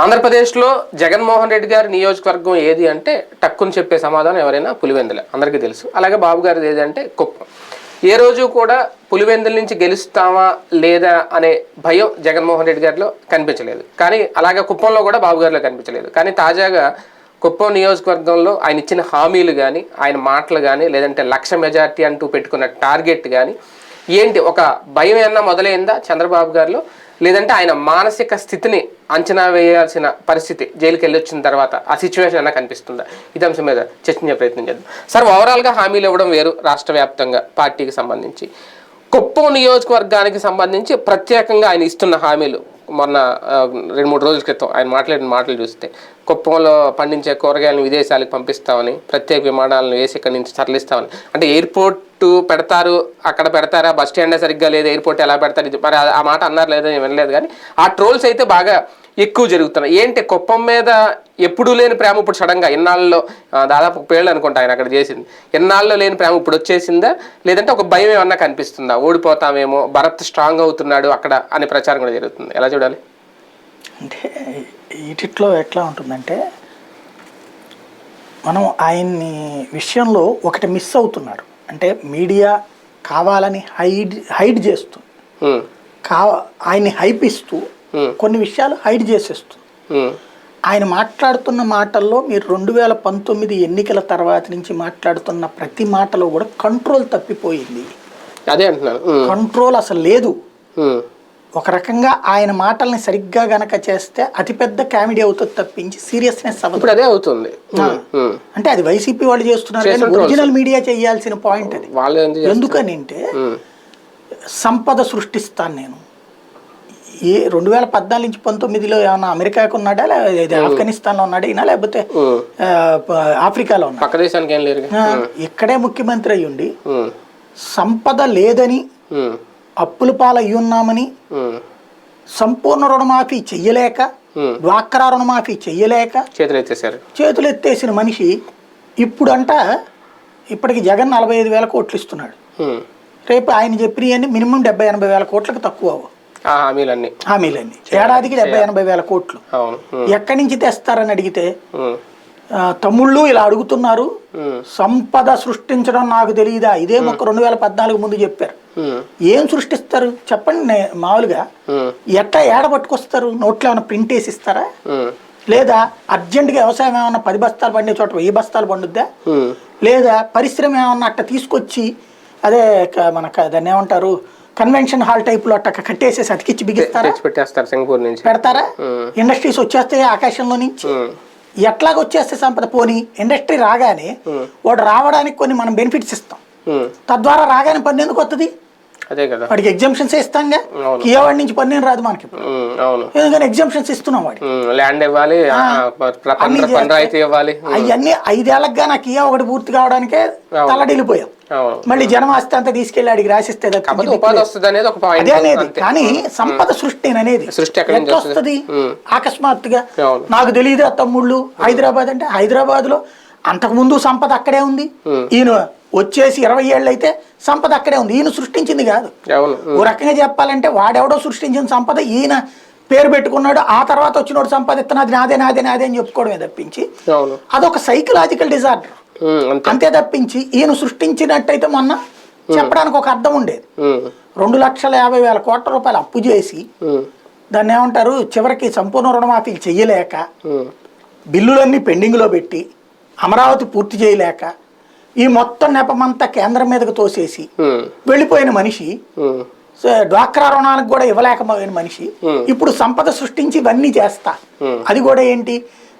ఆంధ్రప్రదేశ్లో జగన్మోహన్ రెడ్డి గారి నియోజకవర్గం ఏది అంటే టక్కుని చెప్పే సమాధానం ఎవరైనా పులివెందుల. అందరికీ తెలుసు. అలాగే బాబు గారిది ఏది అంటే కుప్పం. ఏ రోజు కూడా పులివెందుల నుంచి గెలుస్తామా లేదా అనే భయం జగన్మోహన్ రెడ్డి గారిలో కనిపించలేదు. కానీ అలాగే కుప్పంలో కూడా బాబు గారిలో కనిపించలేదు. కానీ తాజాగా కుప్పం నియోజకవర్గంలో ఆయన ఇచ్చిన హామీలు కానీ ఆయన మాటలు కానీ లేదంటే లక్ష మెజార్టీ అంటూ పెట్టుకున్న టార్గెట్ కానీ ఏంటి? ఒక భయం ఏమన్నా మొదలైందా చంద్రబాబు గారిలో? లేదంటే ఆయన మానసిక స్థితిని అంచనా వేయాల్సిన పరిస్థితి జైలుకి వెళ్ళి వచ్చిన తర్వాత ఆ సిచ్యువేషన్ అన్న కనిపిస్తుందా? ఇది అంశం మీద చర్చించే ప్రయత్నం చేద్దాం. సార్ ఓవరాల్గా హామీలు ఇవ్వడం వేరు రాష్ట్ర వ్యాప్తంగా పార్టీకి సంబంధించి. కుప్పం నియోజకవర్గానికి సంబంధించి ప్రత్యేకంగా ఆయన ఇస్తున్న హామీలు. మొన్న రెండు మూడు రోజుల క్రితం ఆయన మాట్లాడిన మాటలు చూస్తే కుప్పంలో పండించే కూరగాయలను విదేశాలకు పంపిస్తామని ప్రత్యేక విమానాలను వేసి ఇక్కడి నుంచి తరలిస్తామని. అంటే ఎయిర్పోర్టు పెడతారు అక్కడ పెడతారా బస్ స్టాండ్ సరిగ్గా లేదు ఎయిర్పోర్ట్ ఎలా పెడతారు మరి ఆ- ఆ మాట అన్నారు లేదో నేను వినలేదు కానీ ఆ ట్రోల్స్ అయితే బాగా ఎక్కువ జరుగుతున్నాయి. ఏంటి? కుప్పం మీద ఎప్పుడూ లేని ప్రేమ ఇప్పుడు సడన్గా ఎన్నాళ్ళలో దాదాపు ఒక పేళ్ళు అనుకుంటా ఆయన అక్కడ చేసింది. ఎన్నాళ్ళలో లేని ప్రేమ ఇప్పుడు వచ్చేసిందా? లేదంటే ఒక భయం ఏమన్నా కనిపిస్తుందా? ఓడిపోతామేమో భరత్ స్ట్రాంగ్ అవుతున్నాడు అక్కడ అనే ప్రచారం కూడా జరుగుతుంది. ఎలా చూడాలి? అంటే వీటిట్లో ఎట్లా ఉంటుందంటే మనం ఆయన్ని విషయంలో ఒకటి మిస్ అవుతున్నారు. అంటే మీడియా కావాలని హైడ్ హైడ్ చేస్తుంది. కా ఆయన్ని హైప్ ఇస్తూ. కొన్ని విషయాలు హైడ్ చేసేస్తుంది. ఆయన మాట్లాడుతున్న మాటల్లో మీరు రెండు వేల పంతొమ్మిది ఎన్నికల తర్వాత నుంచి మాట్లాడుతున్న ప్రతి మాటలో కూడా కంట్రోల్ తప్పిపోయింది. అదే అంటున్నాను. ఉమ్, కంట్రోల్ అసలు లేదు. ఒక రకంగా ఆయన మాటల్ని సరిగ్గా గనక చేస్తే అతిపెద్ద కామెడీ అవుతుంది తప్పించి సీరియస్నెస్ అవ్వదు. అదే అవుతుంది. అంటే అది వైసీపీ వాళ్ళు చేస్తున్నారు ఒరిజినల్ మీడియా చేయాల్సిన పాయింట్ అది? ఎందుకని అంటే సంపద సృష్టిస్తాను నేను. ఏ రెండు వేల పద్నాలుగు నుంచి పంతొమ్మిదిలో ఏమన్నా అమెరికాకు ఉన్నాడా? లేదా ఆఫ్ఘనిస్తాన్లో ఉన్నాడా ఈయన? లేకపోతే ఆఫ్రికాలో ఉన్నాడా? పక్క దేశానికి ఏం లేరు ఆ, ఇక్కడే ముఖ్యమంత్రి అయ్యుండి సంపద లేదని అప్పుల పాలు అయ్యున్నామని ఉమ్, సంపూర్ణ రుణమాఫీ చెయ్యలేక. డ్వాక్రా రుణమాఫీ చెయ్యలేక చేతులు ఎత్తేసారు చేతులు ఎత్తేసిన మనిషి ఇప్పుడంట ఇప్పటికి జగన్ నలభై ఐదు వేల కోట్లు ఇస్తున్నాడు. రేపు ఆయన చెప్పినవన్నీ మినిమం డెబ్బై ఎనభై వేల కోట్లకు తక్కువ హామీలన్నీ. హామీలన్నీ. ఏడాదికి డెబ్బై ఎనభై వేల కోట్లు. ఎక్కడి నుంచి తెస్తారని అడిగితే తమ్ముళ్ళు ఇలా అడుగుతున్నారు సంపద సృష్టించడం నాకు తెలియదా? ఇదే మొక్క రెండు వేల పద్నాలుగు ముందు చెప్పారు. ఏం సృష్టిస్తారు? చెప్పండి మామూలుగా. ఎట్లా ఏడ పట్టుకొస్తారు? నోట్లో ఏమైనా ప్రింట్ వేసి ఇస్తారా లేదా అర్జెంటుగా వ్యవసాయం ఏమన్నా పది బస్తాలు పండే చోట వెయ్యి బస్తాలు పండుద్దా? లేదా పరిశ్రమ ఏమన్నా అట్ట తీసుకొచ్చి అదే క- మన క- దాన్ని ఏమంటారు? కన్వెన్షన్ హాల్ టైప్లో అట్ట కట్టేసేసి అతికిచ్చి బిగిస్తారా? పెట్టేస్తారు సింగపూర్ నుంచి. పెడతారా. ఇండస్ట్రీస్ వచ్చేస్తాయి ఆకాశంలో నుంచి. ఎట్లాగ వచ్చేస్తే సంపద. పోనీ ఇండస్ట్రీ రాగానే. వాడు రావడానికి కొన్ని మనం బెనిఫిట్స్ ఇస్తాం. తద్వారా రాగానే పన్ను ఎందుకు వస్తుంది అదే కదా. వాడికి ఎగ్జామ్షన్స్ ఇస్తాంగా. కియా వాడి నుంచి పన్ను ఏం రాదు మనకి అవును. ఎందుకని ఎగ్జామ్షన్స్ ఇస్తున్నాం ఉమ్, ల్యాండ్ ఇవ్వాలి అవన్నీ ఐదేళ్ళకు నా కియా ఒకటి పూర్తి కావడానికే. తలడిల్లిపోయాం. మళ్ళీ జనం ఆస్తి అంతా తీసుకెళ్ళి అడిగి రాసిస్తే అనేది. కానీ సంపద సృష్టి అనేది వస్తుంది? అకస్మాత్తుగా. నాకు తెలియదు తమ్ముళ్ళు? హైదరాబాద్ అంటే హైదరాబాద్లో అంతకు ముందు సంపద అక్కడే ఉంది. ఈయన వచ్చేసి ఇరవై ఏళ్ళు అయితే సంపద అక్కడే ఉంది. ఈయన సృష్టించింది కాదు. ఓ రకంగా చెప్పాలంటే వాడెవడో సృష్టించిన సంపద ఈయన పేరు పెట్టుకున్నాడు. ఆ తర్వాత వచ్చినోడు సంపాదిస్తున్న అది నాదే నాదే నాదే అని చెప్పుకోవడమే తప్పించి అదొక సైకలాజికల్ డిజార్డర్ అంతే. తప్పించి ఈయన సృష్టించినట్టయితే మొన్న చెప్పడానికి ఒక అర్థం ఉండేది. రెండు లక్షల యాభై వేల కోట్ల రూపాయలు అప్పు చేసి దాన్ని ఏమంటారు చివరికి సంపూర్ణ రుణమాఫీలు చెయ్యలేక ఉమ్, బిల్లులన్నీ పెండింగ్లో పెట్టి అమరావతి పూర్తి చేయలేక ఈ మొత్తం నెపమంతా కేంద్రం మీదకు తోసేసి వెళ్ళిపోయిన మనిషి డ్వాక్రా రుణాలకు కూడా ఇవ్వలేకపోయిన మనిషి. ఇప్పుడు సంపద సృష్టించి ఇవన్నీ చేస్తా. అది కూడా ఏంటి?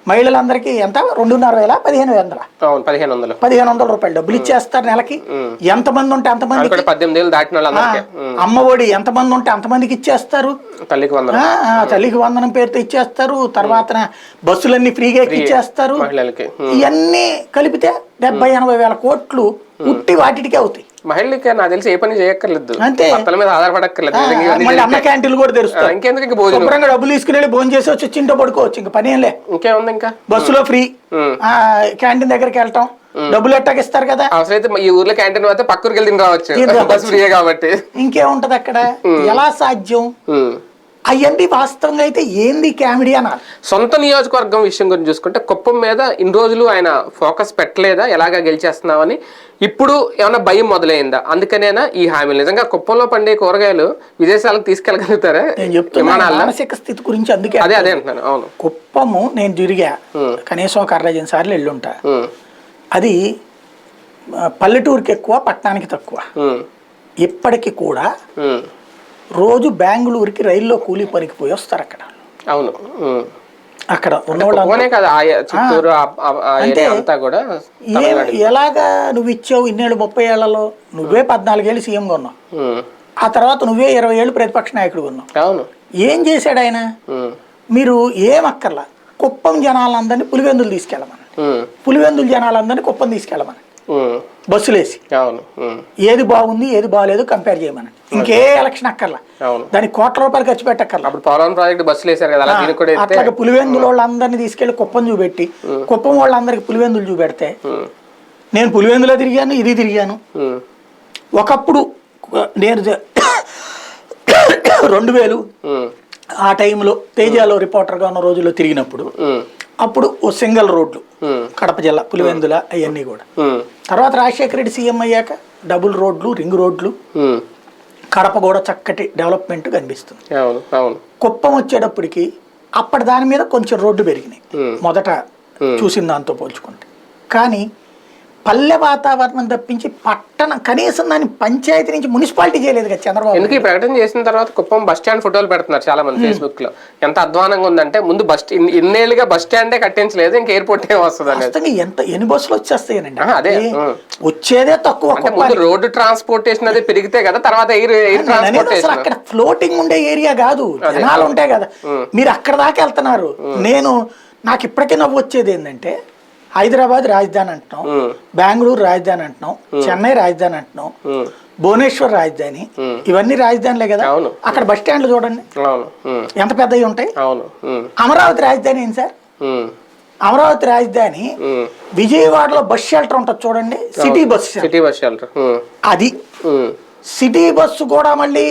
మహిళలందరికీ ఎంత? రెండున్నర వేల పదిహేను వందల. పదిహేను వందలు. పదిహేను వందల రూపాయలు డబ్బులు ఇచ్చేస్తారు నెలకి. ఎంతమంది ఉంటే అది అంతమందికి కూడా పద్దెనిమిది ఏళ్ళు దాటిన వాళ్ళందరికీ. ఉమ్, అమ్మ ఒడి ఎంతమంది ఉంటే అంతమందికి ఇచ్చేస్తారు. తల్లికి తల్లికి వందనం పేరుతో ఇచ్చేస్తారు. తర్వాత బస్సులన్నీ ఫ్రీగా ఉమ్. ఇవన్నీ కలిపితే డెబ్బై ఎనభై వేల కోట్లు ఉట్టి వాటికే అవుతాయి. మహిళలకి నాకు తెలిసి ఏ పని చేయక్కర్లేదు. అంతే. భర్తల మీద ఆధారపడక్కర్లేదు. మళ్ళీ జరిగితే- క్యాంటీన్లు కూడా తెరుస్తారు ఇంకెందుకు ఇంక భోజనం? శుభ్రంగా డబ్బులు తీసుకుని వెళ్ళి భోజనం చేసి వచ్చి చింటో పడుకోవచ్చు. ఇంకా పని ఏంలే ఇంకేముంది ఇంకా? బస్సులో ఫ్రీ. క్యాంటీన్ దగ్గరికి వెళ్ళటం డబ్బులు ఎట్టాకి ఇస్తారు కదా? అవసరమైతే ఈ ఊర్లో క్యాంటీన్ పోతే పక్కూరికి వెళ్ళి రావచ్చు తిని రావచ్చు. బస్ ఫ్రీ కాబట్టి. ఇంకేముంటది అక్కడ? ఎలా సాధ్యం? అవన్నీ వాస్తవంగా అయితే ఏంది కామెడీ అనాలి సొంత నియోజకవర్గం విషయం గురించి చూసుకుంటే కుప్పం మీద ఇన్ని రోజులు ఆయన ఫోకస్ పెట్టలేదా? ఎలాగా గెలిచేస్తున్నామని? ఇప్పుడు ఏమైనా భయం మొదలైందా? అందుకనేనా ఈ హామీలు? నిజంగా కుప్పంలో పండే కూరగాయలు విదేశాలకు తీసుకెళ్ళగలుగుతారా? మానసిక స్థితి గురించి అందుకే అదే అదే అంటున్నాను అవును. కుప్పము నేను తిరిగా కనీసం ఒక అరవై సార్లు వెళ్ళుంటా అది పల్లెటూరుకి ఎక్కువ పట్టణానికి తక్కువ. ఇప్పటికి కూడా రోజు బెంగళూరుకి రైల్లో కూలీ పనికి పోయి వస్తారు అక్కడ. అవును. అక్కడ ఉన్నవాళ్ళు కదా చిత్తూరు అంతా కూడా ఎలాగా నువ్వు ఇచ్చావు ఇన్నేళ్ళు ముప్పై ఏళ్ళలో నువ్వే పద్నాలుగేళ్ళు సీఎంగా ఉన్నావు. ఆ తర్వాత నువ్వే ఇరవై ఏళ్ళు ప్రతిపక్ష నాయకుడు ఉన్నావు. అవును. ఏం చేశాడు ఆయన? మీరు ఏం అక్కర్లా? కుప్పం జనాలందరినీ పులివెందులు తీసుకెళ్ళమని. పులివెందులు జనాలందరినీ కుప్పం తీసుకెళ్ళమని. బస్సులేసి. అవును. ఏది బాగుంది ఏది బాగాలేదు కంపేర్ చేయమని ఇంకే ఎలక్షన్ అక్కర్లా. దానికి కోట్ల రూపాయలు ఖర్చు పెట్టక్కర్లా. అప్పుడు పోలవరం ప్రాజెక్ట్ బస్సులు వేశారు కదా అట్లాగే పులివెందుల వాళ్ళందరినీ తీసుకెళ్ళి కుప్పం చూపెట్టి కుప్పం వాళ్ళందరికి పులివెందులు చూపెడితే నేను పులివెందులో తిరిగాను ఇది తిరిగాను. ఒకప్పుడు నేను రెండు వేలు ఆ. టైంలో తేజాలో రిపోర్టర్గా ఉన్న రోజుల్లో తిరిగినప్పుడు అప్పుడు ఓ సింగిల్ రోడ్లు కడప జిల్లా పులివెందుల అవన్నీ కూడా. తర్వాత రాజశేఖర రెడ్డి సీఎం అయ్యాక డబుల్ రోడ్లు రింగ్ రోడ్లు కడప కూడా చక్కటి డెవలప్మెంట్ కనిపిస్తుంది. కుప్పం వచ్చేటప్పటికి అప్పటి దాని మీద కొంచెం రోడ్డు పెరిగినాయి. మొదట చూసిన దాంతో పోల్చుకుంటే. కానీ పల్లె వాతావరణం తప్పించి పట్టణం కనీసం దాన్ని పంచాయతీ నుంచి మున్సిపాలిటీ చేయలేదు కదా చంద్రబాబు. ఎందుకు ఈ ప్రకటన చేసిన తర్వాత కుప్పం బస్ స్టాండ్ ఫోటోలు పెడుతున్నారు చాలా మంది ఫేస్బుక్లో ఎంత అధ్వానంగా ఉందంటే ముందు బస్ ఇన్నేళ్ళుగా బస్ స్టాండే కట్టించలేదు ఇంక ఎయిర్పోర్ట్ ఏ వస్తుంది అనేది. ఎంత ఎన్ని బస్సులు వచ్చేస్తాయనండి. అదే. వచ్చేదే తక్కువ రోడ్డు ట్రాన్స్పోర్టేషన్ అది పెరిగితే కదా తర్వాత ఎయిర్ ఎయిర్ ట్రాన్స్పోర్టేషన్. అక్కడ ఫ్లోటింగ్ ఉండే ఏరియా కాదు. జనాలు ఉంటాయి కదా. మీరు అక్కడ దాకా వెళ్తున్నారు. నేను నాకు ఇప్పటికీ నవ్వు వచ్చేది ఏంటంటే హైదరాబాద్ రాజధాని అంటున్నాం. బెంగళూరు రాజధాని అంటున్నాం చెన్నై రాజధాని అంటున్నాం. భువనేశ్వర్ రాజధాని ఇవన్నీ రాజధానులే కదా. అక్కడ బస్ స్టాండ్లు చూడండి. ఎంత పెద్దవి ఉంటాయి. అమరావతి రాజధాని ఏంటి సార్. అమరావతి రాజధాని. విజయవాడలో బస్ షెల్టర్ ఉంటుంది చూడండి city bus city bus shelter. అది. సిటీ బస్సు కూడా మళ్ళీ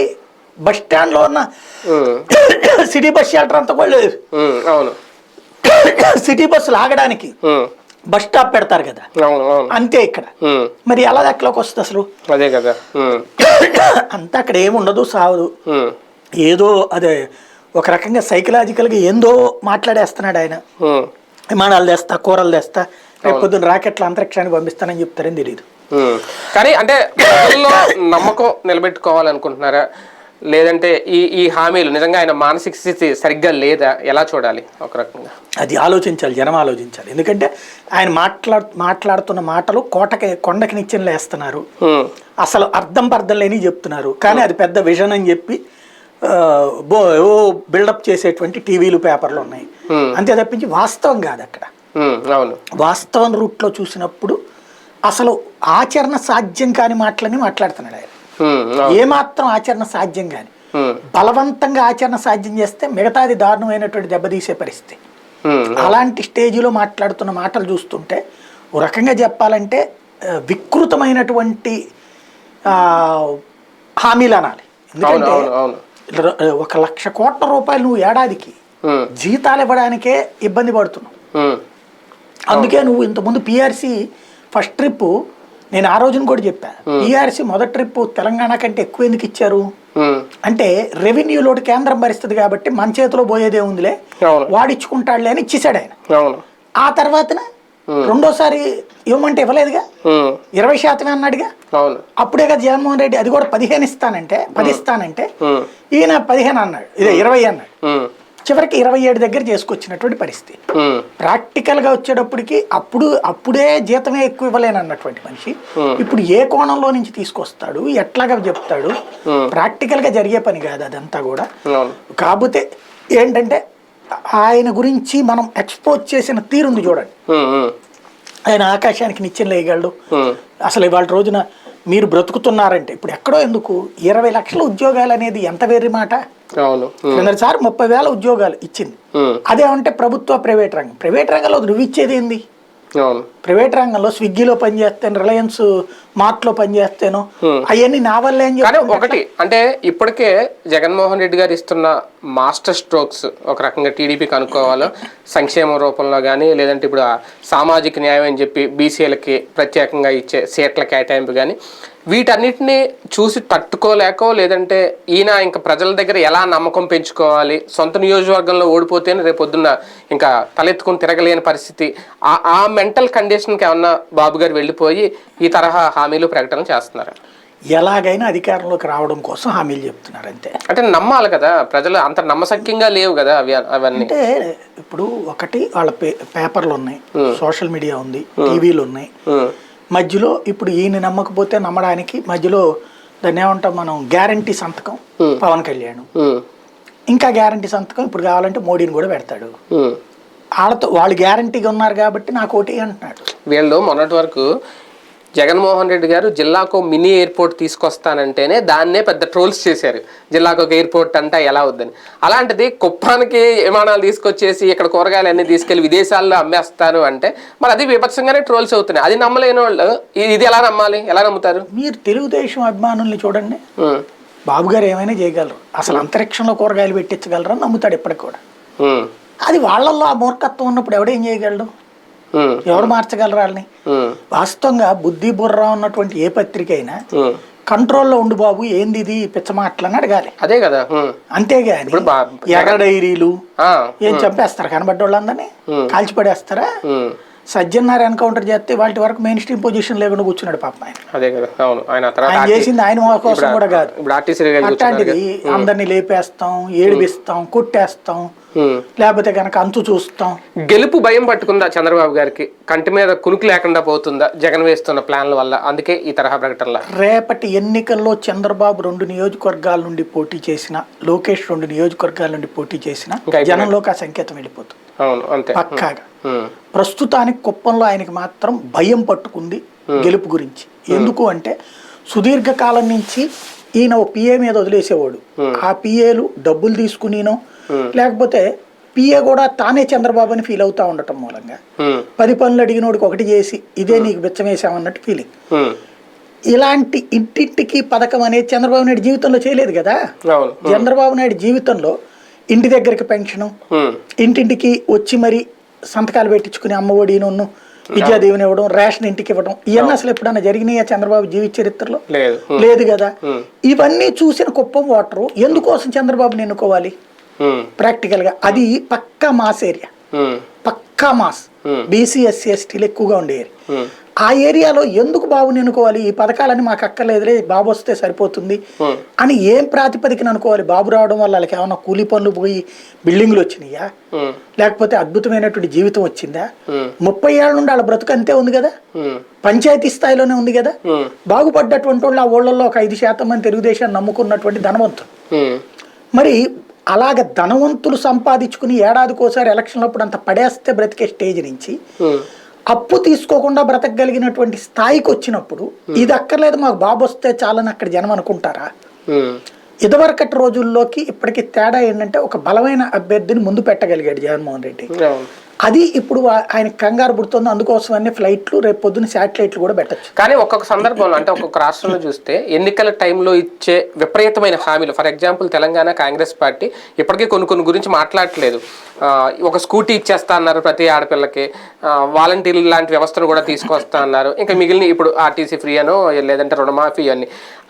బస్ స్టాండ్లో ఉన్న. సిటీ బస్ షెల్టర్ అంతా కూడా లేదు సిటీ బస్సులు ఆగడానికి ఉం. బస్ స్టాప్ పెడతారు కదా అంతే ఇక్కడ. మరి ఎలా దక్కలోకి వస్తుంది అసలు అదే కదా. అంతా అక్కడ ఏముండదు సావదు. ఏదో అదే ఒక రకంగా సైకలాజికల్గా ఏందో మాట్లాడేస్తున్నాడు ఆయన. విమానాలు తెస్తా కూరలు తెస్తా రేపు పొద్దున్న రాకెట్లు అంతరిక్షానికి పంపిస్తానని చెప్తారని తెలియదు. కానీ అంటే నమ్మకం నిలబెట్టుకోవాలనుకుంటున్నారా లేదంటే ఈ ఈ హామీలు నిజంగా ఆయన మానసిక స్థితి సరిగ్గా లేదా ఎలా చూడాలి ఒక రకంగా అది ఆలోచించాలి జనం ఆలోచించాలి ఎందుకంటే ఆయన మాట్లాడు మాట్లాడుతున్న మాటలు కోటకి కొండకి నిచ్చెనలు వేస్తున్నారు ఉమ్. అసలు అర్థం పర్థం లేని చెప్తున్నారు కానీ అది పెద్ద విజన్ అని చెప్పి బో ఓ బిల్డప్ చేసేటువంటి టీవీలు పేపర్లు ఉన్నాయి. అంతే తప్పించి వాస్తవం కాదు అక్కడ. అవును వాస్తవం రూట్లో చూసినప్పుడు అసలు ఆచరణ సాధ్యం కాని మాటలని మాట్లాడుతున్నాడు ఆయన. ఏమాత్రం ఆచరణ సాధ్యం కాని. బలవంతంగా ఆచరణ సాధ్యం చేస్తే మిగతాది దారుణమైనటువంటి దెబ్బతీసే పరిస్థితి. అలాంటి స్టేజిలో మాట్లాడుతున్న మాటలు చూస్తుంటే ఓ రకంగా చెప్పాలంటే వికృతమైనటువంటి ఆ, హామీలు అనాలి ఎందుకంటే ఒక లక్ష కోట్ల రూపాయలు నువ్వు ఏడాదికి. జీతాలు ఇవ్వడానికే ఇబ్బంది పడుతున్నావు. అందుకే నువ్వు ఇంతకుముందు పిఆర్సీ ఫస్ట్ ట్రిప్ నేను ఆ రోజున కూడా చెప్పా. పిఆర్సీ మొదటి ట్రిప్ తెలంగాణ కంటే ఎక్కువ ఎందుకు ఇచ్చారు. అంటే రెవెన్యూ లోటు కేంద్రం భరిస్తుంది కాబట్టి మన చేతిలో పోయేదే ఉందిలే. వాడిచ్చుకుంటాడులే అని ఇచ్చేసాడు ఆయన. ఆ తర్వాతన రెండోసారి ఇవ్వమంటే ఇవ్వలేదుగా. ఇరవై శాతమే అన్నాడుగా? అప్పుడే కదా జగన్మోహన్ రెడ్డి అది కూడా పదిహేను ఇస్తానంటే పది ఇస్తానంటే. ఈయన పదిహేను అన్నాడు. ఇదే ఇరవై అన్నాడు. చివరికి ఇరవై ఏడు దగ్గర చేసుకొచ్చినటువంటి పరిస్థితి. ప్రాక్టికల్గా వచ్చేటప్పటికి అప్పుడు అప్పుడే జీతమే ఎక్కువ ఇవ్వలేను అన్నటువంటి మనిషి. ఇప్పుడు ఏ కోణంలో నుంచి తీసుకొస్తాడు ఎట్లాగా చెప్తాడు? ప్రాక్టికల్గా జరిగే పని కాదు అదంతా కూడా. కాకపోతే ఏంటంటే ఆయన గురించి మనం ఎక్స్పోజ్ చేసిన తీరుంది చూడండి. ఆయన ఆకాశానికి నిత్యం లేయగలడు. అసలు ఇవాళ రోజున మీరు బ్రతుకుతున్నారంటే ఇప్పుడు ఎక్కడో ఎందుకు? ఇరవై లక్షల ఉద్యోగాలు అనేది ఎంత వేరే మాట. కిందసారి ముప్పై వేల ఉద్యోగాలు ఇచ్చింది. అదేమంటే ప్రభుత్వ ప్రైవేట్ రంగం. ప్రైవేట్ రంగంలో నువ్వు ఇచ్చేది ఏంది? అవును. ప్రైవేట్ రంగంలో స్విగ్గీలో పనిచేస్తాను రిలయన్స్ మార్ట్లో పనిచేస్తాను. అవన్నీ నా వల్ల ఏం కానీ చెప్తాను ఒకటి అంటే ఇప్పటికే జగన్మోహన్ రెడ్డి గారు ఇస్తున్న మాస్టర్ స్ట్రోక్స్ ఒక రకంగా టీడీపీకి అనుకోవాలో సంక్షేమ రూపంలో కానీ లేదంటే ఇప్పుడు సామాజిక న్యాయం అని చెప్పి బీసీలకి ప్రత్యేకంగా ఇచ్చే సీట్ల కేటాయింపు కానీ వీటన్నిటిని చూసి తట్టుకోలేకో లేదంటే ఈయన ఇంకా ప్రజల దగ్గర ఎలా నమ్మకం పెంచుకోవాలి సొంత నియోజకవర్గంలో ఓడిపోతేనే రేపు పొద్దున్న ఇంకా తలెత్తుకుని తిరగలేని పరిస్థితి ఆ ఆ మెంటల్ కండిషన్కి ఏమన్నా బాబు గారు వెళ్ళిపోయి ఈ తరహా హామీలు ప్రకటన చేస్తున్నారు? ఎలాగైనా అధికారంలోకి రావడం కోసం హామీలు చెప్తున్నారు అంతే. అంటే నమ్మాలి కదా ప్రజలు అంత నమ్మశక్యంగా లేవు కదా అవి అవన్నీ. అంటే ఇప్పుడు ఒకటి వాళ్ళ పే పేపర్లు ఉన్నాయి సోషల్ మీడియా ఉంది టీవీలు ఉన్నాయి. మధ్యలో ఇప్పుడు ఈయన నమ్మకపోతే నమ్మడానికి మధ్యలో దాన్ని ఏమంటాం మనం గ్యారంటీ సంతకం పవన్ కళ్యాణ్. ఇంకా గ్యారంటీ సంతకం ఇప్పుడు కావాలంటే మోడీని కూడా పెడతాడు. వాళ్ళతో వాళ్ళు గ్యారంటీగా ఉన్నారు కాబట్టి నాకు ఓటీ అంటున్నాడు. వీళ్ళు మొన్నటి వరకు జగన్మోహన్ రెడ్డి గారు జిల్లాకు మినీ ఎయిర్పోర్ట్ తీసుకొస్తానంటేనే దాన్నే పెద్ద ట్రోల్స్ చేశారు. జిల్లాకు ఒక ఎయిర్పోర్ట్ అంటే ఎలా వద్దని. అలాంటిది కుప్పానికి విమానాలు తీసుకొచ్చేసి ఇక్కడ కూరగాయలు అన్ని తీసుకెళ్ళి విదేశాల్లో అమ్మేస్తారు అంటే మరి అది విపక్షంగానే ట్రోల్స్ అవుతున్నాయి. అది నమ్మలేని వాళ్ళు ఇది ఎలా నమ్మాలి? ఎలా నమ్ముతారు? మీరు తెలుగుదేశం అభిమానుల్ని చూడండి. బాబు గారు ఏమైనా చేయగలరు? అసలు అంతరిక్షంలో కూరగాయలు పెట్టించగలరని నమ్ముతాడు ఇప్పటికి కూడా. అది వాళ్ళల్లో ఆ మూర్ఖత్వం ఉన్నప్పుడు ఎవడేం చేయగలడు? ఎవరు మార్చగలరు వాళ్ళని? వాస్తవంగా బుద్ధి బుర్ర ఉన్నటువంటి ఏ పత్రిక అయినా. కంట్రోల్లో ఉండు బాబు ఏంది ఇది? పిచ్చమాటలని అడగాలి. అదే కదా అంతేగాని ఎర్ర డైరీలు ఏం చంపేస్తారు? కనబడ్డ వాళ్ళందరినీ కాల్చి పడేస్తారా ఉమ్, సజ్జన్నారు ఎన్కౌంటర్ చేస్తే వాటి వరకు మెయిన్ స్ట్రీమ్ పొజిషన్ లేకుండా కూర్చున్నాడు పాపం ఆయన. అదే కదా అవును. ఆయన ఆయన చేసింది ఆయన కోసం కూడా కాదు. అట్లాంటిది అందరినీ లేపేస్తాం ఏడిపిస్తాం కొట్టేస్తాం. లేకపోతే కనుక అంతు చూస్తాం. గెలుపు భయం పట్టుకుందా చంద్రబాబు గారికి? కంటి మీద కునుకు లేకుండా పోతుందా? జగన్ వేస్తున్న ప్లాన్ల వల్ల. అందుకే ఈ తరహా ప్రకటనల. రేపటి ఎన్నికల్లో చంద్రబాబు రెండు నియోజకవర్గాల నుండి పోటీ చేసిన లోకేష్ రెండు నియోజకవర్గాల నుండి పోటీ చేసిన. జనంలోకి ఆ సంకేతం వెళ్ళిపోతుంది. అవును అంతే. పక్కాగా. ప్రస్తుతానికి కుప్పంలో ఆయనకి మాత్రం భయం పట్టుకుంది గెలుపు గురించి. ఎందుకు అంటే సుదీర్ఘకాలం నుంచి ఈయన ఓ పిఏ మీద వదిలేసేవాడు. ఆ పిఏలు డబ్బులు తీసుకునినో లేకపోతే పిఏ కూడా తానే చంద్రబాబు అని ఫీల్ అవుతా ఉండటం మూలంగా. పది పనులు అడిగినోడికి ఒకటి చేసి ఇదే నీకు బిచ్చమేసామన్నట్టు ఫీలింగ్ ఇలాంటి ఇంటింటికి పథకం అనేది చంద్రబాబు నాయుడు జీవితంలో చేయలేదు కదా? చంద్రబాబు నాయుడు జీవితంలో ఇంటి దగ్గరికి పెన్షను ఇంటింటికి వచ్చి మరి సంతకాలు పెట్టించుకుని అమ్మఒడి నన్ను విద్యాదీవెని ఇవ్వడం రేషన్ ఇంటికి ఇవ్వడం ఇవన్నీ అసలు ఎప్పుడన్నా జరిగినాయా చంద్రబాబు జీవిత చరిత్రలో? లేదు. కదా. ఇవన్నీ చూసిన కుప్పం ఓటరు ఎందుకోసం చంద్రబాబుని ఎన్నుకోవాలి? ఉమ్, ప్రాక్టికల్గా అది పక్కా మాస్ ఏరియా. పక్కా మాస్. బీసీ ఎస్సీ ఎస్టీలు ఎక్కువగా ఉండే ఏరియా ఆ ఏరియాలో ఎందుకు బాబుని ఎన్నుకోవాలి ఈ పథకాలని మాకు అక్కర్లేదులే బాబు వస్తే సరిపోతుంది ఉమ్, అని ఏం ప్రాతిపదికన అనుకోవాలి? బాబు రావడం వల్ల వాళ్ళకి ఏమైనా కూలి పనులు పోయి బిల్డింగ్లు వచ్చినాయా? ఉమ్, లేకపోతే అద్భుతమైనటువంటి జీవితం వచ్చిందా? ఉమ్, ముప్పై ఏళ్ళ నుండి వాళ్ళ బ్రతుకు అంతే ఉంది కదా? పంచాయతీ స్థాయిలోనే ఉంది కదా? బాగుపడ్డటువంటి వాళ్ళు ఆ ఊళ్ళల్లో ఒక ఐదు శాతం మంది తెలుగుదేశాన్ని నమ్ముకున్నటువంటి ధనవంతులు. మరి అలాగ ధనవంతులు సంపాదించుకుని ఏడాదికోసారి ఎలక్షన్లప్పుడు అంత పడేస్తే బ్రతికే స్టేజ్ నుంచి అప్పు తీసుకోకుండా బ్రతకగలిగినటువంటి స్థాయికి వచ్చినప్పుడు ఇది అక్కర్లేదు మాకు బాబు వస్తే చాలని అక్కడ జనం అనుకుంటారా? ఇదివరకటి రోజుల్లోకి ఇప్పటికి తేడా ఏంటంటే ఒక బలమైన అభ్యర్థిని ముందు పెట్టగలిగాడు జగన్మోహన్ రెడ్డి. అది ఇప్పుడు ఆయన కంగారు పుడుతుంది. అందుకోసం అన్ని ఫ్లైట్లు రేపు పొద్దున్న శాటిలైట్లు కూడా పెట్టచ్చు. కానీ ఒక్కొక్క సందర్భంలో అంటే ఒక్కొక్క రాష్ట్రంలో చూస్తే ఎన్నికల టైంలో ఇచ్చే విపరీతమైన హామీలు for example Telangana Congress party ఇప్పటికీ కొన్ని కొన్ని గురించి మాట్లాడట్లేదు. ఒక స్కూటీ ఇచ్చేస్తా అన్నారు ప్రతి ఆడపిల్లకి. వాలంటీర్లు లాంటి వ్యవస్థను కూడా తీసుకొస్తా అన్నారు. ఇంకా మిగిలిన ఇప్పుడు ఆర్టీసీ ఫ్రీ అనో లేదంటే రుణమాఫీ అని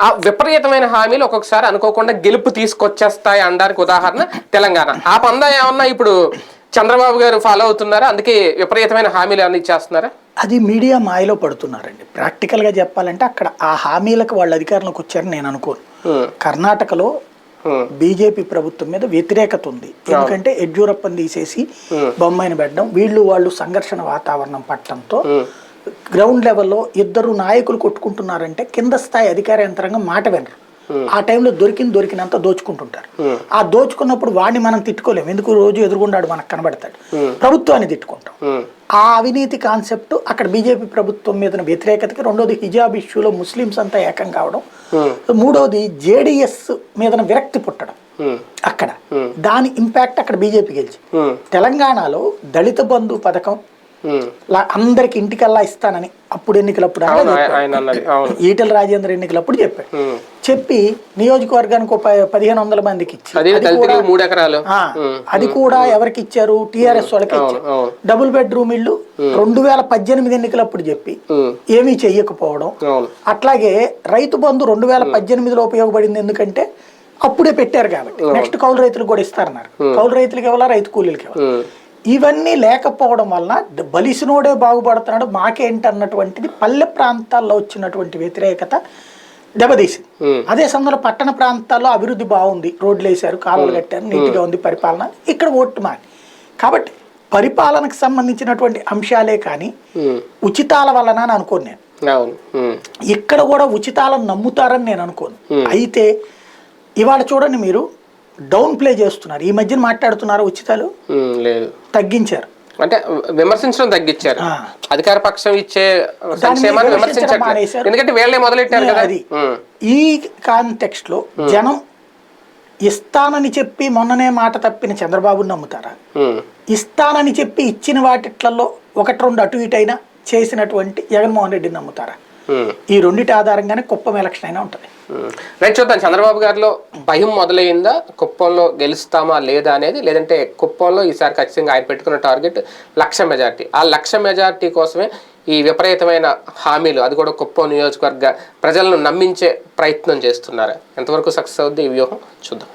ఆ విపరీతమైన హామీలు ఒక్కొక్కసారి అనుకోకుండా గెలుపు తీసుకొచ్చేస్తాయి అనడానికి ఉదాహరణ తెలంగాణ. ఆ పందా ఏమన్నా ఇప్పుడు చంద్రబాబు గారు ఫాలో అవుతున్నారా? అందుకే విపరీతమైన హామీలు ఏమన్నా ఇచ్చేస్తున్నారా? అది మీడియా మాయలో పడుతున్నారండి. ప్రాక్టికల్గా చెప్పాలంటే అక్కడ ఆ హామీలకు వాళ్ళు అధికారంలోకి వచ్చారని నేను అనుకోను. ఉమ్, కర్ణాటకలో ఉమ్, బీజేపీ ప్రభుత్వం మీద వ్యతిరేకత ఉంది. ఎందుకంటే యడ్యూరప్పని తీసేసి బొమ్మాయిని పెట్టడం వీళ్ళు వాళ్ళు సంఘర్షణ వాతావరణం పట్టడంతో గ్రౌండ్ లెవెల్లో ఇద్దరు నాయకులు కొట్టుకుంటున్నారంటే కింద స్థాయి అధికార యంత్రాంగం మాట వినరు. ఆ టైంలో దొరికింది దొరికినంత దోచుకుంటుంటారు. ఆ. దోచుకున్నప్పుడు వాడిని మనం తిట్టుకోలేము. ఎందుకు రోజు ఎదురుగుండాడు మనకు కనబడతాడు. ప్రభుత్వాన్ని తిట్టుకుంటాం. ఆ. అవినీతి కాన్సెప్ట్ అక్కడ బీజేపీ ప్రభుత్వం మీద వ్యతిరేకతకి రెండోది హిజాబ్ ఇష్యూలో ముస్లిమ్స్ అంతా ఏకం కావడం మూడోది జేడిఎస్ మీద విరక్తి పుట్టడం అక్కడ. దాని ఇంపాక్ట్ అక్కడ బీజేపీ గెలిచి తెలంగాణలో దళిత బంధు పథకం అందరికి ఇంటికల్లా ఇస్తానని అప్పుడు ఎన్నికలప్పుడు ఈటల రాజేంద్ర ఎన్నికలప్పుడు చెప్పాడు. చెప్పి నియోజకవర్గానికి పదిహేను వందల మందికి అది కూడా ఎవరికి ఇచ్చారు? టిఆర్ఎస్ వాళ్ళకి ఇచ్చారు. డబుల్ బెడ్రూమ్ ఇల్లు రెండు వేల పద్దెనిమిది ఎన్నికలప్పుడు చెప్పి. ఏమీ చెయ్యకపోవడం. అట్లాగే రైతు బంధు రెండు వేల పద్దెనిమిదిలో ఉపయోగపడింది ఎందుకంటే అప్పుడే పెట్టారు కాబట్టి. నెక్స్ట్ కౌలు రైతులకు కూడా ఇస్తారన్నారు. కౌలు రైతులకు ఇవ్వాలా? రైతు కూలీలకి ఇవ్వాలి. ఇవన్నీ లేకపోవడం వలన బలిసినోడే బాగుపడుతున్నాడు మాకేంటి అన్నటువంటిది పల్లె ప్రాంతాల్లో వచ్చినటువంటి వ్యతిరేకత దెబ్బతీసింది. అదే సమయంలో పట్టణ ప్రాంతాల్లో అభివృద్ధి బాగుంది. రోడ్లు వేశారు కాలువలు కట్టారు నీట్గా ఉంది పరిపాలన. ఇక్కడ ఓటు మారి కాబట్టి పరిపాలనకు సంబంధించినటువంటి అంశాలే కానీ. ఉచితాల వలన అని అనుకోను నేను. ఇక్కడ కూడా ఉచితాలను నమ్ముతారని నేను అనుకోను. అయితే ఇవాళ చూడండి మీరు డౌన్ ప్లే చేస్తున్నారు ఈ మధ్యన మాట్లాడుతున్నారు ఉచితాలు. లేదు తగ్గించారు అంటే విమర్శించడం తగ్గించారు. అధికార పక్షం ఇచ్చే సంక్షేమాన్ని. ఎందుకంటే వీళ్ళే మొదలెట్టారు కదా. ఈ కాంటెక్స్ట్లో జనం ఇస్తానని చెప్పి మొన్ననే మాట తప్పిన చంద్రబాబుని నమ్ముతారా. ఇస్తానని చెప్పి ఇచ్చిన వాటిట్లలో ఒకటి రెండు అటు ఇటు అయినా చేసినటువంటి జగన్మోహన్ రెడ్డిని నమ్ముతారా. ఈ రెండిటి ఆధారంగానే కుప్పం ఎలక్షన్ అయినా ఉంటుంది. రైట్ చూద్దాం. చంద్రబాబు గారిలో భయం మొదలైందా? కుప్పంలో గెలుస్తామా లేదా అనేది? లేదంటే కుప్పంలో ఈసారి ఖచ్చితంగా ఆయన పెట్టుకున్న టార్గెట్ లక్ష మెజార్టీ. ఆ లక్ష మెజార్టీ కోసమే ఈ విపరీతమైన హామీలు అది కూడా కుప్పం నియోజకవర్గ ప్రజలను నమ్మించే ప్రయత్నం చేస్తున్నారు? ఎంతవరకు సక్సెస్ అవుద్ది ఈ వ్యూహం? చూద్దాం.